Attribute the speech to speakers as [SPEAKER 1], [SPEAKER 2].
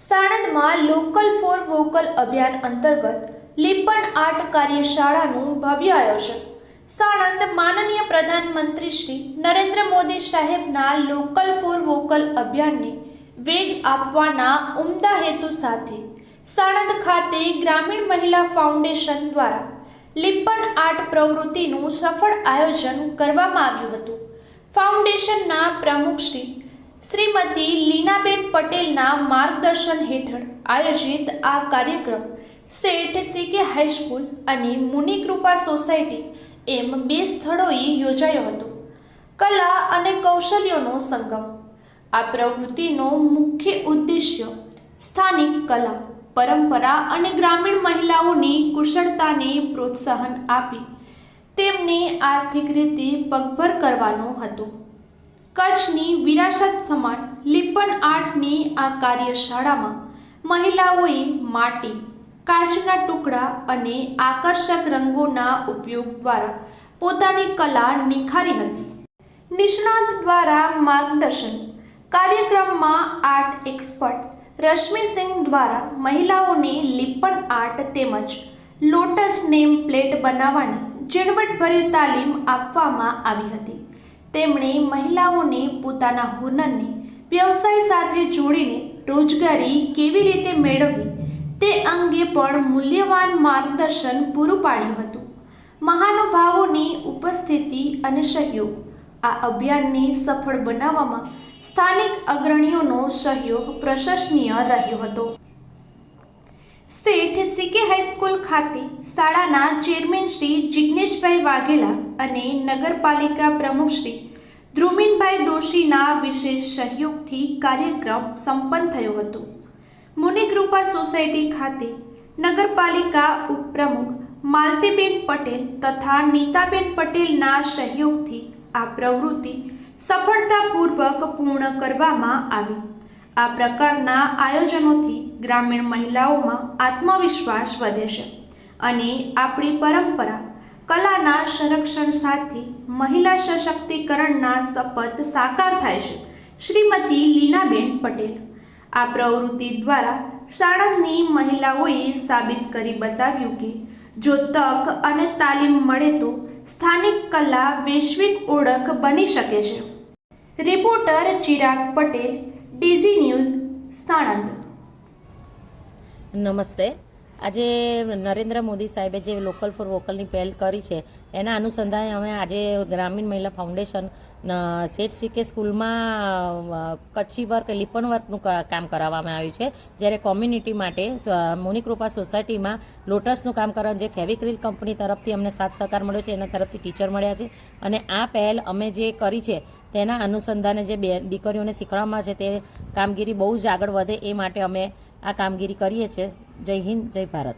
[SPEAKER 1] સાણંદમાં local for vocal અભિયાન અંતર્ગત લીપણ art કાર્યશાળાનું ભવ્ય આયોજન. સાણંદ માનનીય પ્રધાનમંત્રી શ્રી નરેન્દ્ર મોદી સાહેબના લોકલ ફોર વોકલ અભિયાનને વેગ આપવાના ઉમદા હેતુ સાથે સાણંદ ખાતે ગ્રામીણ મહિલા ફાઉન્ડેશન દ્વારા લીપણ આર્ટ પ્રવૃત્તિનું સફળ આયોજન કરવામાં આવ્યું હતું. ફાઉન્ડેશનના પ્રમુખ શ્રી શ્રીમતી લીનાબેન પટેલના માર્ગદર્શન હેઠળ આયોજિત આ કાર્યક્રમ શેઠ સીકે હાઈસ્કૂલ અને મુનિકૃપા સોસાયટી એમ બે સ્થળોએ યોજાયો હતો. કલા અને કૌશલ્યોનો સંગમ. આ પ્રવૃત્તિનો મુખ્ય ઉદ્દેશ્ય સ્થાનિક કલા, પરંપરા અને ગ્રામીણ મહિલાઓની કુશળતાને પ્રોત્સાહન આપી તેમને આર્થિક રીતે પગભર કરવાનો હતો. કચ્છની વિરાસત સમાન લીપણ આર્ટની આ કાર્યશાળામાં મહિલાઓએ માટી, કાચના ટુકડા અને આકર્ષક રંગોના ઉપયોગ દ્વારા પોતાની કલા નિખારી હતી. નિષ્ણાત દ્વારા માર્ગદર્શન, કાર્યક્રમમાં આર્ટ એક્સપર્ટ રશ્મિસિંહ દ્વારા મહિલાઓને લીપણ આર્ટ તેમજ લોટસ નેમ પ્લેટ બનાવવાની ઝીણવટભરી તાલીમ આપવામાં આવી હતી. તેમણે મહિલાઓને પોતાના હુનરને, વ્યવસાય સાથે જોડીને રોજગારી કેવી રીતે મેળવવી તે અંગે પણ મૂલ્યવાન માર્ગદર્શન પૂરું પાડ્યું હતું. મહાનુભાવોની ઉપસ્થિતિ અને સહયોગ. આ અભિયાનને સફળ બનાવવામાં સ્થાનિક અગ્રણીઓનો સહયોગ પ્રશંસનીય રહ્યો હતો. શેઠ સીકે હાઈસ્કૂલ ખાતે શાળાના ચેરમેન શ્રી જિજ્ઞેશભાઈ વાઘેલા અને નગરપાલિકા પ્રમુખ શ્રી ધ્રુમિનભાઈ દોશીના વિશેષ સહયોગથી કાર્યક્રમ સંપન્ન થયો હતો. મુનિકૃપા સોસાયટી ખાતે નગરપાલિકા ઉપપ્રમુખ માલતીબેન પટેલ તથા નીતાબેન પટેલના સહયોગથી આ પ્રવૃત્તિ સફળતાપૂર્વક પૂર્ણ કરવામાં આવી. આ પ્રકારના આયોજનોથી ગ્રામીણ મહિલાઓમાં આત્મવિશ્વાસ વધે છે અને આપણી પરંપરા કલાના સંરક્ષણ સાથે મહિલા સશક્તિકરણના શપથ સાકાર થાય છે. શ્રીમતી લીનાબેન પટેલ. આ પ્રવૃત્તિ દ્વારા સાણંદની મહિલાઓએ સાબિત કરી બતાવ્યું કે, જો તક અને તાલીમ મળે તો સ્થાનિક કલા વૈશ્વિક ઓળખ બની શકે છે. Reporter Chirag Patel, DZ news, Sanand.
[SPEAKER 2] નમસ્તે. આજે નરેન્દ્ર મોદી સાહેબે જે લોકલ ફોર વોકલની પહેલ કરી છે, એના અનુસંધાને અમે આજે ગ્રામીણ મહિલા ફાઉન્ડેશન શેઠ સીકે સ્કૂલમાં કચ્છી વર્ક લીપણ વર્કનું કામ કરાવવામાં આવ્યું છે. જ્યારે કોમ્યુનિટી માટે મુનિકૃપા સોસાયટીમાં લોટસનું કામ કરવા જે ફેવિક્રિલ કંપની તરફથી અમને સાથ સહકાર મળ્યો છે, એના તરફથી ટીચર મળ્યા છે. અને આ પહેલ અમે જે કરી છે, તેના અનુસંધાને જે બે દીકરીઓને શીખવાડવામાં છે, તે કામગીરી બહુ જ આગળ વધે એ માટે અમે આ કામગીરી કરીએ છીએ. જય હિન્દ જય ભારત.